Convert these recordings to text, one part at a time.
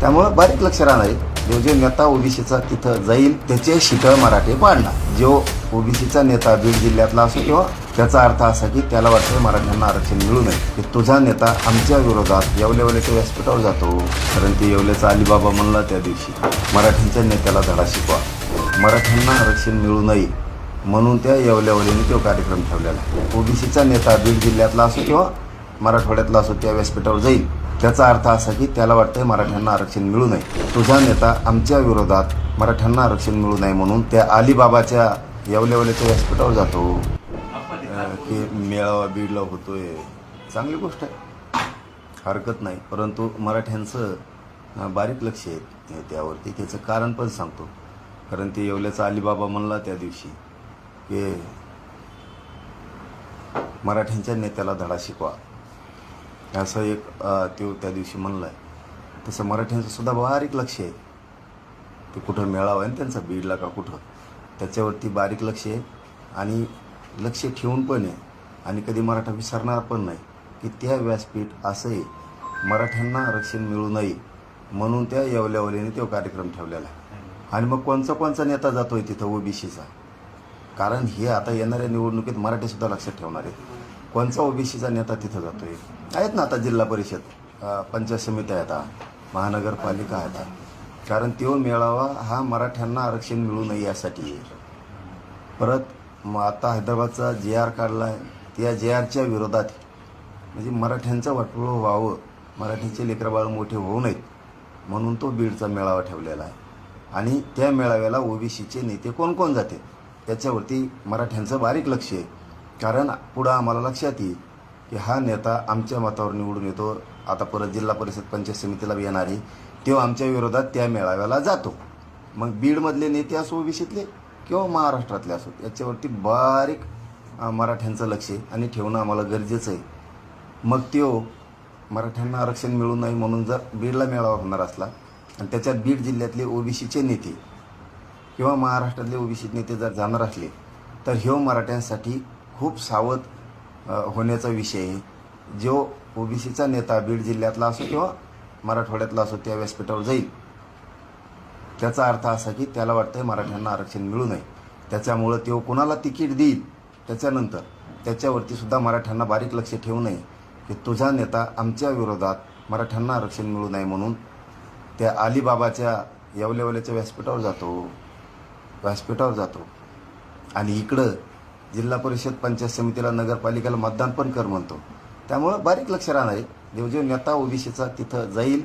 त्यामुळं बारीक लक्ष राहणार आहे. जो जे नेता ओबीसीचा तिथं जाईल त्याचे शितळ मराठे पाडणार. जो ओबीसीचा नेता बीड जिल्ह्यातला असो किंवा त्याचा अर्थ असा की त्याला वाटतं मराठ्यांना आरक्षण मिळू नये. की तुझा नेता आमच्या विरोधात येवलेवलेच्या व्यासपीठावर जातो. कारण ते येवल्याचा अलिबाबा म्हणला त्या दिवशी. मराठ्यांच्या नेत्याला धडा शिकवा. मराठ्यांना आरक्षण मिळू नये म्हणून त्या येवल्यावलीने तो कार्यक्रम ठेवलेला ओबीसीचा नेता बीड जिल्ह्यातला असो किंवा मराठवाड्यातला असो त्या व्यासपीठावर जाईल. त्याचा अर्थ असा की त्याला वाटतंय मराठ्यांना आरक्षण मिळू नये. तुझा नेता आमच्या विरोधात मराठ्यांना आरक्षण मिळू नये म्हणून त्या अलिबाबाच्या येवल्यावल्याच्या व्यासपीठावर जातो. की मेळावा बीडला होतोय. चांगली गोष्ट आहे. हरकत नाही. परंतु मराठ्यांचं बारीक लक्ष आहे त्यावरती. त्याचं कारण पण सांगतो. कारण ते येवल्याचा अलिबाबा म्हणला त्या दिवशी की मराठ्यांच्या नेत्याला धडा शिकवा. असं एक अं, तो त्या दिवशी म्हणलं आहे तसं मराठ्यांचं सुद्धा बारीक लक्ष आहे. ते कुठं मेळावा आहे त्यांचा बीडला का कुठं? त्याच्यावरती बारीक लक्ष आहे. आणि लक्ष ठेवून पण आहे. आणि कधी मराठा विसरणार पण नाही. की त्या व्यासपीठ असं आहे. मराठ्यांना आरक्षण मिळू नये. म्हणून त्या येवल्यावलीने तो कार्यक्रम ठेवलेला आहे. आणि मग कोणचा कोणचा नेता जातोय तिथं ओबीसीचा? कारण हे आता येणाऱ्या निवडणुकीत मराठीसुद्धा लक्षात ठेवणार आहेत. कोणचा ओबीसीचा नेता तिथं जातोय. आहेत ना आता जिल्हा परिषद. पंचायत समित्या आहेत आता, महानगरपालिका आहेत आता. कारण तो मेळावा हा मराठ्यांना आरक्षण मिळू नये यासाठी परत मग आता हैदराबादचा जे आर काढला आहे त्या जे आरच्या विरोधात म्हणजे मराठ्यांचं वाटोळं व्हावं. मराठीचे लेकरबाळ मोठे होऊ नयेत. म्हणून तो बीडचा मेळावा ठेवलेला आहे. आणि त्या मेळाव्याला ओबीसीचे नेते कोण कोण जाते? त्याच्यावरती मराठ्यांचं बारीक लक्ष आहे. कारण पुढं आम्हाला लक्षात येईल की हा नेता आमच्या मतावर निवडून येतो. आता परत जिल्हा परिषद पंचायत समितीला येणार आहे. तो आमच्या विरोधात त्या मेळाव्याला जातो. मग बीडमधले नेते असो ओबीसीतले किंवा महाराष्ट्रातले असो याच्यावरती बारीक मराठ्यांचं लक्ष आहे आणि ठेवणं आम्हाला गरजेचं आहे. मग त्यो मराठ्यांना आरक्षण मिळू नये म्हणून जर बीडला मेळावा होणार असला आणि त्याच्यात बीड जिल्ह्यातले ओबीसीचे नेते किंवा महाराष्ट्रातले ओबीसी नेते जर जाणार असले तर ह्यो मराठ्यांसाठी खूप सावध होण्याचा विषय आहे. जो ओबीसीचा नेता बीड जिल्ह्यातला असो किंवा मराठवाड्यातला असो त्या व्यासपीठावर जाईल. त्याचा अर्थ असा की त्याला वाटतंय मराठ्यांना आरक्षण मिळू नये. त्याच्यामुळं तो कोणाला तिकीट देईल त्याच्यानंतर त्याच्यावरती सुद्धा मराठ्यांना बारीक लक्ष ठेवू नये की तुझा नेता आमच्या विरोधात मराठ्यांना आरक्षण मिळू नये म्हणून त्या अलिबाबाच्या येवलेवल्याच्या व्यासपीठावर जातो. व्यासपीठावर जातो. आणि इकडं जिल्हा परिषद पंचायत समितीला नगरपालिकेला मतदान पण कर म्हणतो. त्यामुळं बारीक लक्ष राहणार आहे. देवजीव नेता ओबीसीचा तिथं जाईल.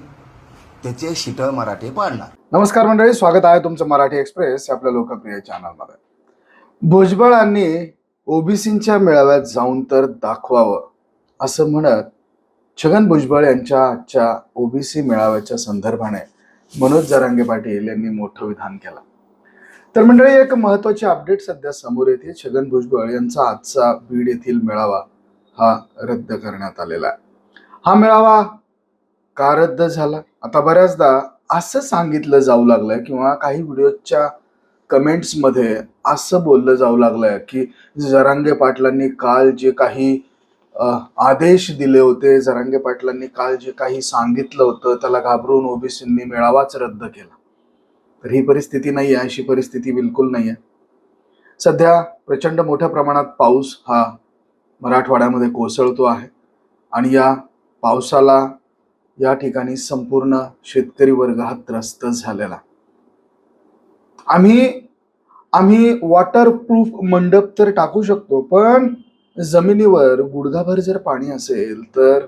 त्याचे शिट मराठी पाडणार. नमस्कार मंडळी स्वागत आहे तुमचं मराठी एक्सप्रेस आपल्या लोकप्रिय चॅनलमध्ये. भुजबळांनी ओबीसींच्या मेळाव्यात जाऊन तर दाखवावं असं म्हणत छगन भुजबळ यांच्या आजच्या ओबीसी मेळाव्याच्या संदर्भाने मनोज जरांगे पाटील यांनी मोठं विधान केलं. तर मंडळी एक महत्वाची अपडेट सध्या समोर येते. छगन भुजबळ यांचा आजचा बीड येथील मेळावा हा रद्द करण्यात आलेला आहे. हा मेळावा का रद्द झाला? आता बऱ्याचदा असं सांगितलं जाऊ लागलंय किंवा काही व्हिडिओच्या कमेंट्समध्ये असं बोललं जाऊ लागलंय की जरांगे पाटलांनी काल जे काही आदेश दिले होते जरांगे पाटलांनी काल जे काही सांगितलं होतं त्याला घाबरून ओबीसींनी मेळावाच रद्द केला. तर ही परिस्थिती नाही आहे अशी परिस्थिती बिलकुल नाही आहे. सध्या प्रचंड मोठ्या प्रमाणात पाऊस हा मराठवाड्यामध्ये कोसळतो आहे आणि या पावसाला या ठिकाणी संपूर्ण शेतकरी वर्ग हा त्रस्त झालेला आम्ही आम्ही वॉटरप्रूफ मंडप तर टाकू शकतो पण जमिनीवर गुडघाभर जर पाणी असेल तर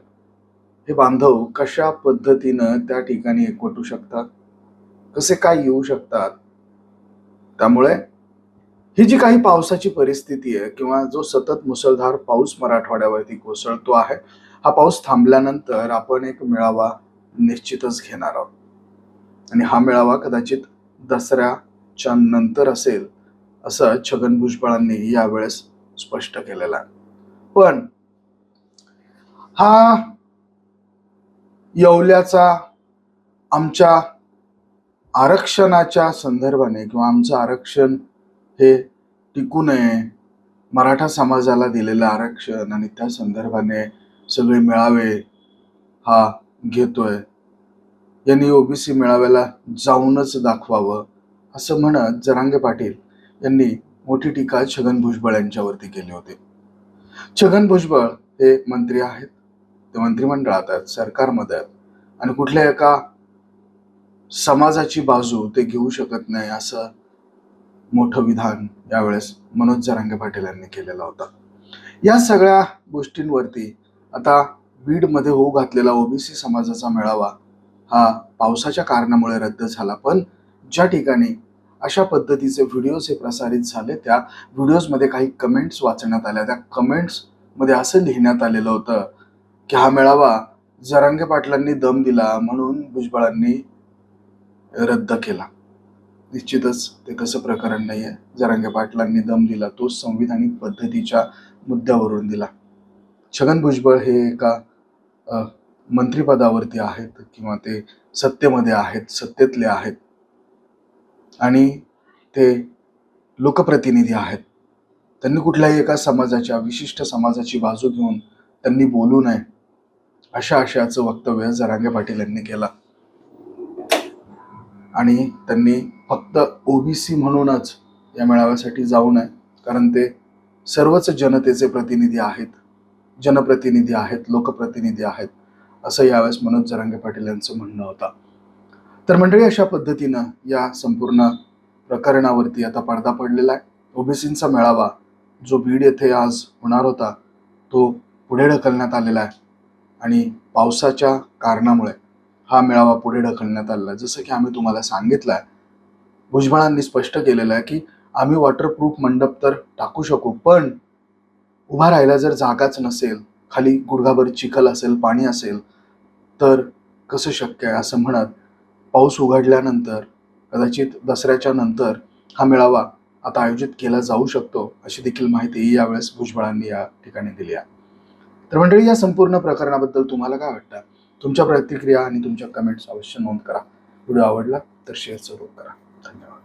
हे बांधव कशा पद्धतीनं त्या ठिकाणी एकवटू शकतात? कसे काय येऊ शकतात? त्यामुळे ही जी काही पावसाची परिस्थिती आहे किंवा जो सतत मुसळधार पाऊस मराठवाड्यावरती कोसळतो आहे हा पाऊस थांबल्यानंतर आपण एक मेळावा निश्चितच घेणार आहोत. आणि हा मेळावा कदाचित दसऱ्याच्या नंतर असेल असं छगन भुजबळांनी यावेळेस स्पष्ट केलेलं आहे. पण हा येवल्याचा आमच्या आरक्षणाच्या संदर्भाने किंवा आमचं आरक्षण हे टिकू नये मराठा समाजाला दिलेलं आरक्षण आणि त्या संदर्भाने सगळे मेळावे हा घेतोय. यांनी ओबीसी मेळाव्याला जाऊनच दाखवावं असं म्हणत जरांगे पाटील यांनी मोठी टीका छगन भुजबळ यांच्यावरती केली होती. छगन भुजबळ हे मंत्री आहेत. ते मंत्रिमंडळात आहेत सरकारमध्ये आहेत. आणि कुठल्या एका समाजाची बाजू ते घेऊ शकत नाही असं मोठं विधान यावेळेस मनोज जरांगे पाटील यांनी केलेला होता. या सगळ्या गोष्टींवरती आता बीडमध्ये होऊ घातलेला ओबीसी समाजाचा मेळावा हा पावसाच्या कारणामुळे रद्द झाला. पण ज्या ठिकाणी अशा पद्धतीचे व्हिडिओज हे प्रसारित झाले त्या व्हिडिओजमध्ये काही कमेंट्स वाचण्यात आल्या. त्या कमेंट्समध्ये असं लिहिण्यात आलेलं होतं की हा मेळावा जरांगे पाटलांनी दम दिला म्हणून भुजबळांनी रद्द केला. निश्चितच ते तसं प्रकरण नाही आहे जरांगे पाटलांनी दम दिला तो संविधानिक पद्धतीच्या मुद्द्यावरून दिला. छगन भुजबळ हे एका मंत्रीपदावरती मंत्रिपदावरती आहेत किंवा ते सत्तेमध्ये आहेत सत्तेतले आहेत. आणि ते लोकप्रतिनिधी आहेत. त्यांनी कुठल्याही एका समाजाच्या विशिष्ट समाजाची बाजू घेऊन त्यांनी बोलू नये अशा आशयाचं वक्तव्य जरांगे पाटील यांनी केलं. आणि त्यांनी फक्त ओबीसी म्हणूनच या मेळाव्यासाठी जाऊ नये कारण ते सर्वच जनतेचे प्रतिनिधी आहेत जनप्रतिनिधी आहेत लोकप्रतिनिधी आहेत असं यावेळेस मनोज जरांगे पाटील यांचं म्हणणं होतं. तर मंडळी अशा पद्धतीनं या संपूर्ण प्रकरणावरती आता पडदा पडलेला आहे. ओबीसींचा मेळावा जो बीड येथे आज होणार होता तो पुढे ढकलण्यात आलेला आहे. आणि पावसाच्या कारणामुळे हा मेळावा पुढे ढकलण्यात आलेला आहे. जसं की आम्ही तुम्हाला सांगितलं आहे भुजबळांनी स्पष्ट केलेलं आहे की आम्ही वॉटरप्रूफ मंडप तर टाकू शकू पण उभा राहायला जर जागाच नसेल खाली गुडघाभर चिखल असेल पाणी असेल तर कसं शक्य आहे? असं म्हणत पाऊस उघडल्यानंतर कदाचित दसऱ्याच्या नंतर हा मेळावा आता आयोजित केला जाऊ शकतो अशी देखील माहिती यावेळेस भुजबळांनी या ठिकाणी दिली आहे. तर मंडळी या संपूर्ण प्रकरणाबद्दल तुम्हाला काय वाटतं? तुमच्या प्रतिक्रिया आणि तुमच्या कमेंट्स अवश्य नोंद करा. व्हिडिओ आवडला तर शेअर जरूर करा. धन्यवाद.